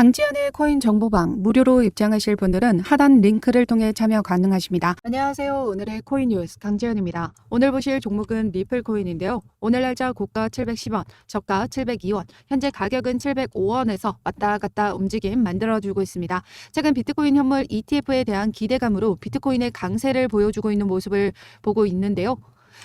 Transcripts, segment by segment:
강지연의 코인 정보방 무료로 입장하실 분들은 하단 링크를 통해 참여 가능하십니다. 안녕하세요. 오늘의 코인 뉴스 강지연입니다. 오늘 보실 종목은 리플 코인인데요. 오늘 날짜 고가 710원, 저가 702원, 현재 가격은 705원에서 왔다 갔다 움직임 만들어주고 있습니다. 최근 비트코인 현물 ETF에 대한 기대감으로 비트코인의 강세를 보여주고 있는 모습을 보고 있는데요.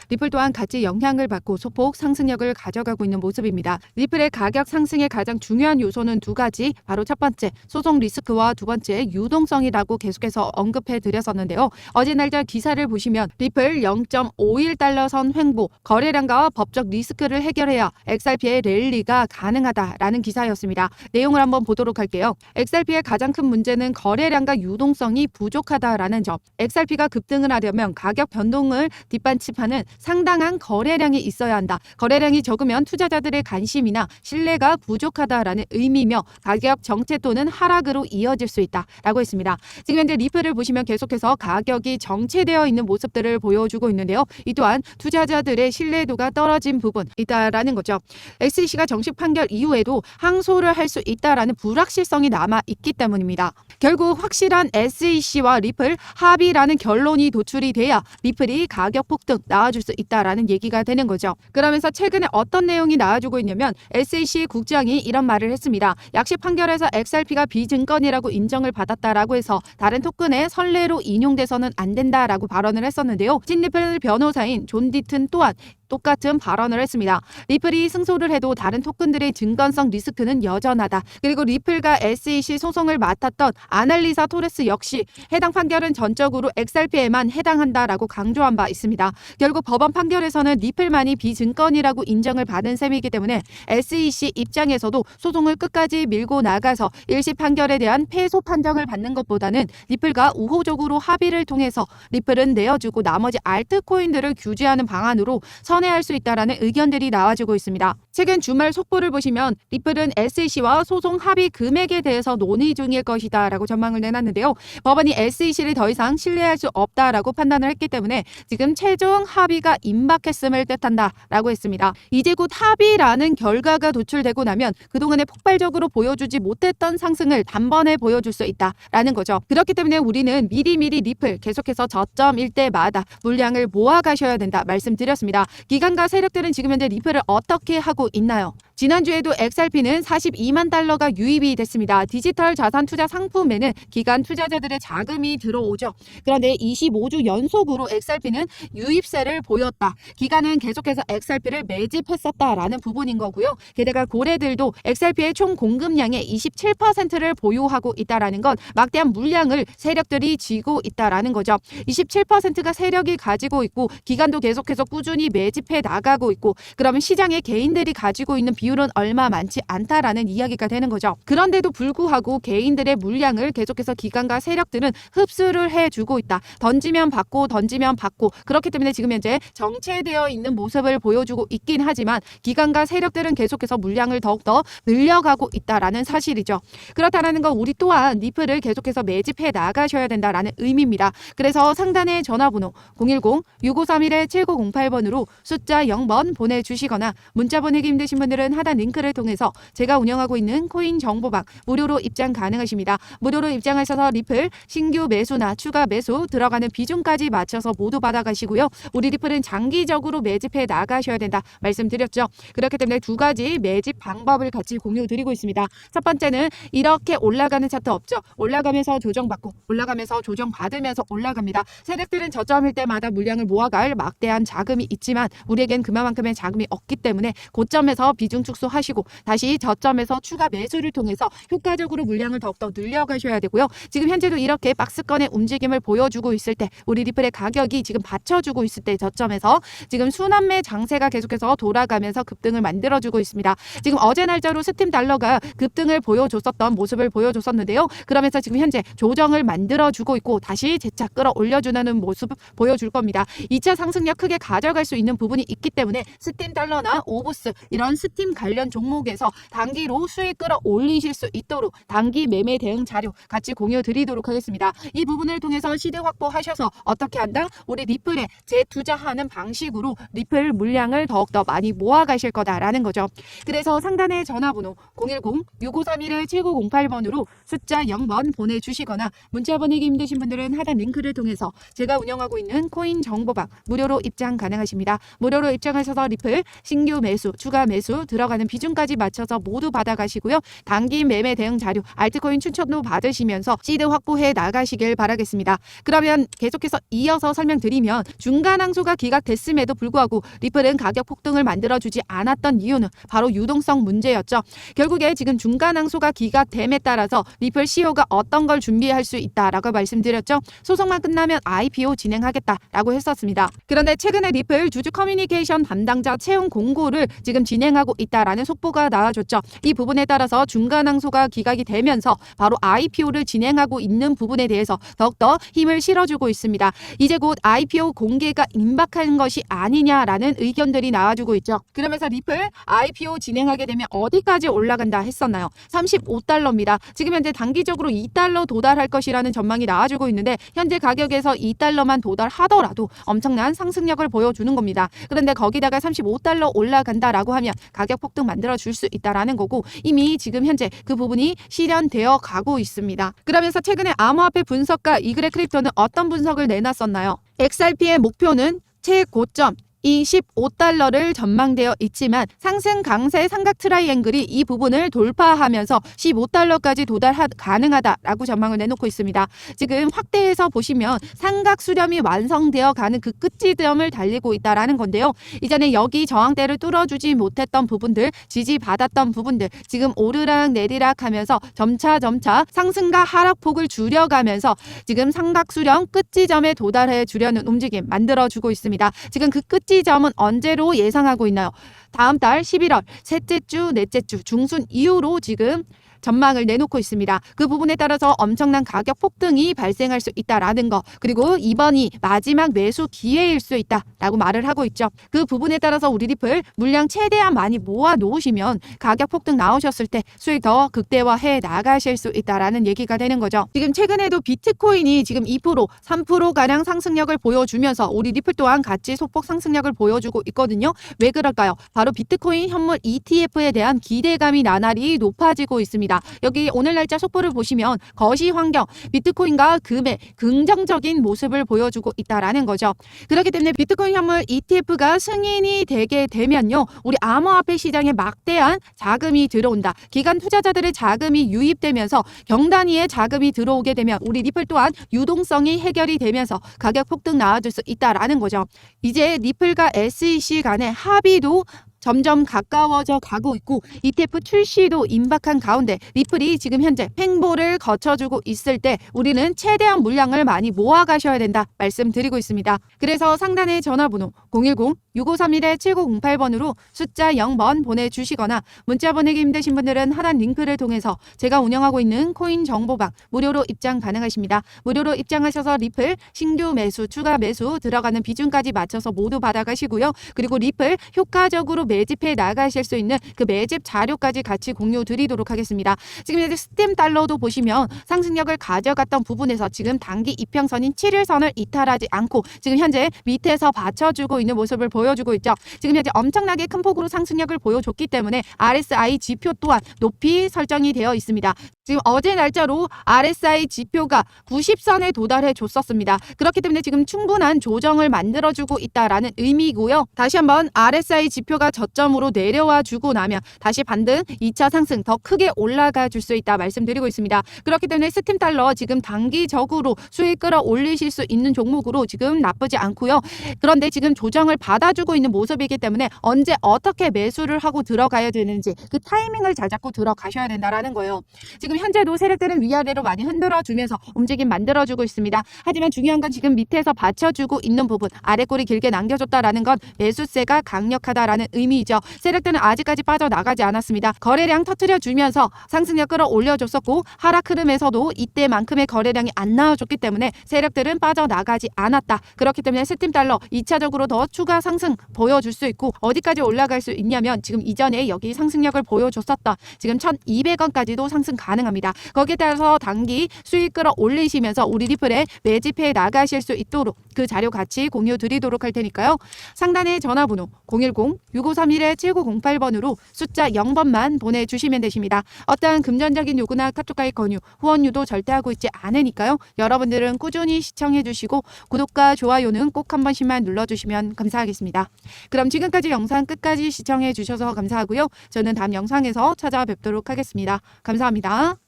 리플 또한 같이 영향을 받고 소폭 상승력을 가져가고 있는 모습입니다. 리플의 가격 상승의 가장 중요한 요소는 두 가지, 바로 첫 번째 소송 리스크와 두 번째 유동성이라고 계속해서 언급해 드렸었는데요. 어제 날짜 기사를 보시면 리플 0.51달러 선 횡보, 거래량과 법적 리스크를 해결해야 XRP의 랠리가 가능하다라는 기사였습니다. 내용을 한번 보도록 할게요. XRP의 가장 큰 문제는 거래량과 유동성이 부족하다라는 점. XRP가 급등을 하려면 가격 변동을 뒷받침하는 상당한 거래량이 있어야 한다. 거래량이 적으면 투자자들의 관심이나 신뢰가 부족하다라는 의미며 가격 정체 또는 하락으로 이어질 수 있다라고 했습니다. 지금 현재 리플을 보시면 계속해서 가격이 정체되어 있는 모습들을 보여주고 있는데요. 이 또한 투자자들의 신뢰도가 떨어진 부분 있다라는 거죠. SEC가 정식 판결 이후에도 항소를 할 수 있다라는 불확실성이 남아 있기 때문입니다. 결국 확실한 SEC와 리플 합의라는 결론이 도출이 돼야 리플이 가격 폭등 나 와줄 수 있다라는 얘기가 되는 거죠. 그러면서 최근에 어떤 내용이 나와주고 있냐면 SEC 국장이 이런 말을 했습니다. 약식 판결에서 XRP가 비증권이라고 인정을 받았다라고 해서 다른 토큰의 선례로 인용돼서는 안 된다라고 발언을 했었는데요. 찐리플 변호사인 존 디튼 또한 똑같은 발언을 했습니다. 리플이 승소를 해도 다른 토큰들의 증권성 리스크는 여전하다. 그리고 리플과 SEC 소송을 맡았던 아날리사 토레스 역시 해당 판결은 전적으로 XRP에만 해당한다라고 강조한 바 있습니다. 결국 법원 판결에서는 리플만이 비증권이라고 인정을 받은 셈이기 때문에 SEC 입장에서도 소송을 끝까지 밀고 나가서 일시 판결에 대한 패소 판정을 받는 것보다는 리플과 우호적으로 합의를 통해서 리플은 내어주고 나머지 알트코인들을 규제하는 방안으로 선회할 수 있다라는 의견들이 나와주고 있습니다. 최근 주말 속보를 보시면 리플은 SEC와 소송 합의 금액에 대해서 논의 중일 것이다라고 전망을 내놨는데요. 법원이 SEC를 더 이상 신뢰할 수 없다라고 판단을 했기 때문에 지금 최종 합의가 임박했음을 뜻한다라고 했습니다. 이제 곧 합의라는 결과가 도출되고 나면 그동안에 폭발적으로 보여주지 못했던 상승을 단번에 보여줄 수 있다라는 거죠. 그렇기 때문에 우리는 미리미리 리플 계속해서 저점일 때마다 물량을 모아 가셔야 된다 말씀드렸습니다. 기관과 세력들은 지금 현재 리플을 어떻게 하고 있나요? 지난주에도 XRP는 42만 달러가 유입이 됐습니다. 디지털 자산 투자 상품에는 기관 투자자들의 자금이 들어오죠. 그런데 25주 연속으로 XRP는 유입세를 보였다. 기관은 계속해서 XRP를 매집했었다라는 부분인 거고요. 게다가 고래들도 XRP의 총 공급량의 27%를 보유하고 있다라는 건 막대한 물량을 세력들이 쥐고 있다라는 거죠. 27%가 세력이 가지고 있고 기관도 계속해서 꾸준히 매집해 나가고 있고 그러면 시장에 개인들이 가지고 있는 비 율은 얼마 많지 않다라는 이야기가 되는 거죠. 그런데도 불구하고 개인들의 물량을 계속해서 기관과 세력들은 흡수를 해주고 있다. 던지면 받고 던지면 받고 그렇기 때문에 지금 현재 정체되어 있는 모습을 보여주고 있긴 하지만 기관과 세력들은 계속해서 물량을 더욱더 늘려가고 있다라는 사실이죠. 그렇다라는 건 우리 또한 리플을 계속해서 매집해 나가셔야 된다라는 의미입니다. 그래서 상단의 전화번호 010-6531-7908번으로 숫자 0번 보내주시거나 문자 보내기 힘드신 분들은 하단 링크를 통해서 제가 운영하고 있는 코인 정보방 무료로 입장 가능하십니다. 무료로 입장하셔서 리플 신규 매수나 추가 매수 들어가는 비중까지 맞춰서 모두 받아가시고요. 우리 리플은 장기적으로 매집해 나가셔야 된다 말씀드렸죠. 그렇기 때문에 두 가지 매집 방법을 같이 공유드리고 있습니다. 첫 번째는 이렇게 올라가는 차트 없죠. 올라가면서 조정받고 올라가면서 조정받으면서 올라갑니다. 세력들은 저점일 때마다 물량을 모아갈 막대한 자금이 있지만 우리에겐 그만큼의 자금이 없기 때문에 고점에서 비중 축소 하시고 다시 저점에서 추가 매수를 통해서 효과적으로 물량을 더욱더 늘려가셔야 되고요. 지금 현재도 이렇게 박스권의 움직임을 보여주고 있을 때 우리 리플의 가격이 지금 받쳐주고 있을 때 저점에서 지금 순환매 장세가 계속해서 돌아가면서 급등을 만들어주고 있습니다. 지금 어제 날짜로 스팀 달러가 급등을 보여줬었던 모습을 보여줬었는데요. 그러면서 지금 현재 조정을 만들어주고 있고 다시 재차 끌어올려주는 모습 보여줄 겁니다. 2차 상승력 크게 가져갈 수 있는 부분이 있기 때문에 스팀 달러나 오보스 이런 스팀 관련 종목에서 단기로 수익 끌어 올리실 수 있도록 단기 매매 대응 자료 같이 공유 드리도록 하겠습니다. 이 부분을 통해서 시대 확보하셔서 어떻게 한다? 우리 리플에 재투자하는 방식으로 리플 물량을 더욱더 많이 모아가실 거다라는 거죠. 그래서 상단의 전화번호 010-6531-7908번으로 숫자 0번 보내주시거나 문자 보내기 힘드신 분들은 하단 링크를 통해서 제가 운영하고 있는 코인 정보방 무료로 입장 가능하십니다. 무료로 입장하셔서 리플 신규 매수, 추가 매수 들어가는 비중까지 맞춰서 모두 받아가시고요. 단기 매매 대응 자료, 알트코인 추천도 받으시면서 시드 확보해 나가시길 바라겠습니다. 그러면 계속해서 이어서 설명드리면 중간 항소가 기각됐음에도 불구하고 리플은 가격 폭등을 만들어주지 않았던 이유는 바로 유동성 문제였죠. 결국에 지금 중간 항소가 기각됨에 따라서 리플 CEO가 어떤 걸 준비할 수 있다라고 말씀드렸죠. 소송만 끝나면 IPO 진행하겠다라고 했었습니다. 그런데 최근에 리플 주주 커뮤니케이션 담당자 채용 공고를 지금 진행하고 있다 라는 속보가 나와줬죠. 이 부분에 따라서 중간 항소가 기각이 되면서 바로 IPO를 진행하고 있는 부분에 대해서 더욱더 힘을 실어주고 있습니다. 이제 곧 IPO 공개가 임박하는 것이 아니냐라는 의견들이 나와주고 있죠. 그러면서 리플 IPO 진행하게 되면 어디까지 올라간다 했었나요? 35달러입니다. 지금 현재 단기적으로 2달러 도달할 것이라는 전망이 나와주고 있는데 현재 가격에서 2달러만 도달하더라도 엄청난 상승력을 보여주는 겁니다. 그런데 거기다가 35달러 올라간다라고 하면 가격 폭등 만들어 줄 수 있다라는 거고 이미 지금 현재 그 부분이 실현되어 가고 있습니다. 그러면서 최근에 암호화폐 분석가 이그레 크립토는 어떤 분석을 내놨었나요? XRP의 목표는 최고점 25달러를 전망되어 있지만 상승 강세 삼각 트라이앵글이 이 부분을 돌파하면서 15달러까지 도달 가능하다라고 전망을 내놓고 있습니다. 지금 확대해서 보시면 삼각 수렴이 완성되어 가는 그 끝지점을 달리고 있다라는 건데요. 이전에 여기 저항대를 뚫어주지 못했던 부분들, 지지받았던 부분들 지금 오르락 내리락 하면서 점차 점차 상승과 하락폭을 줄여가면서 지금 삼각 수렴 끝지점에 도달해 주려는 움직임 만들어주고 있습니다. 지금 그 끝지 점은 언제로 예상하고 있나요? 다음 달 11월 셋째 주, 넷째 주 중순 이후로 지금 전망을 내놓고 있습니다. 그 부분에 따라서 엄청난 가격 폭등이 발생할 수 있다라는 거 그리고 이번이 마지막 매수 기회일 수 있다라고 말을 하고 있죠. 그 부분에 따라서 우리 리플 물량 최대한 많이 모아 놓으시면 가격 폭등 나오셨을 때 수익 더 극대화해 나가실 수 있다라는 얘기가 되는 거죠. 지금 최근에도 비트코인이 지금 2% 3% 가량 상승력을 보여주면서 우리 리플 또한 같이 소폭 상승력을 보여주고 있거든요. 왜 그럴까요? 바로 비트코인 현물 ETF에 대한 기대감이 나날이 높아지고 있습니다. 여기 오늘 날짜 속보를 보시면 거시 환경 비트코인과 금의 긍정적인 모습을 보여주고 있다라는 거죠. 그렇기 때문에 비트코인 현물 ETF가 승인이 되게 되면요. 우리 암호화폐 시장에 막대한 자금이 들어온다. 기관 투자자들의 자금이 유입되면서 경단위에 자금이 들어오게 되면 우리 리플 또한 유동성이 해결이 되면서 가격 폭등 나와줄 수 있다라는 거죠. 이제 리플과 SEC 간의 합의도 점점 가까워져 가고 있고 ETF 출시도 임박한 가운데 리플이 지금 현재 횡보를 거쳐주고 있을 때 우리는 최대한 물량을 많이 모아 가셔야 된다 말씀드리고 있습니다. 그래서 상단의 전화번호 010-6531-7908번으로 숫자 0번 보내주시거나 문자 보내기 힘드신 분들은 하단 링크를 통해서 제가 운영하고 있는 코인 정보방 무료로 입장 가능하십니다. 무료로 입장하셔서 리플 신규 매수, 추가 매수 들어가는 비중까지 맞춰서 모두 받아가시고요. 그리고 리플 효과적으로 매 집해 나가실 수 있는 그 매집 자료까지 같이 공유 드리도록 하겠습니다. 지금 현재 스템 달러도 보시면 상승력을 가져갔던 부분에서 지금 단기 이평선인 7일선을 이탈하지 않고 지금 현재 밑에서 받쳐주고 있는 모습을 보여주고 있죠. 지금 현재 엄청나게 큰 폭으로 상승력을 보여줬기 때문에 RSI 지표 또한 높이 설정이 되어 있습니다. 지금 어제 날짜로 RSI 지표가 90선에 도달해 줬었습니다. 그렇기 때문에 지금 충분한 조정을 만들어주고 있다라는 의미고요. 다시 한번 RSI 지표가 저점으로 내려와 주고 나면 다시 반등 2차 상승 더 크게 올라가 줄 수 있다 말씀드리고 있습니다. 그렇기 때문에 스팀 달러 지금 단기적으로 수익 끌어 올리실 수 있는 종목으로 지금 나쁘지 않고요. 그런데 지금 조정을 받아주고 있는 모습이기 때문에 언제 어떻게 매수를 하고 들어가야 되는지 그 타이밍을 잘 잡고 들어가셔야 된다라는 거예요. 지금 지금 현재도 세력들은 위아래로 많이 흔들어주면서 움직임 만들어주고 있습니다. 하지만 중요한 건 지금 밑에서 받쳐주고 있는 부분 아래 꼬리 길게 남겨줬다라는 건 매수세가 강력하다라는 의미이죠. 세력들은 아직까지 빠져나가지 않았습니다. 거래량 터트려주면서 상승력 끌어올려줬었고 하락 흐름에서도 이때만큼의 거래량이 안 나와줬기 때문에 세력들은 빠져나가지 않았다. 그렇기 때문에 스팀 달러 2차적으로 더 추가 상승 보여줄 수 있고 어디까지 올라갈 수 있냐면 지금 이전에 여기 상승력을 보여줬었다. 지금 1200원까지도 상승 가능 합니다. 거기에 따라서 단기 수익 끌어올리시면서 우리 리플에 매집해 나가실 수 있도록 그 자료 같이 공유 드리도록 할 테니까요. 상단에 전화번호 010-6531-7908번으로 숫자 0번만 보내주시면 되십니다. 어떠한 금전적인 요구나 카톡가입 권유, 후원 유도 절대 하고 있지 않으니까요. 여러분들은 꾸준히 시청해 주시고 구독과 좋아요는 꼭 한 번씩만 눌러주시면 감사하겠습니다. 그럼 지금까지 영상 끝까지 시청해 주셔서 감사하고요. 저는 다음 영상에서 찾아뵙도록 하겠습니다. 감사합니다.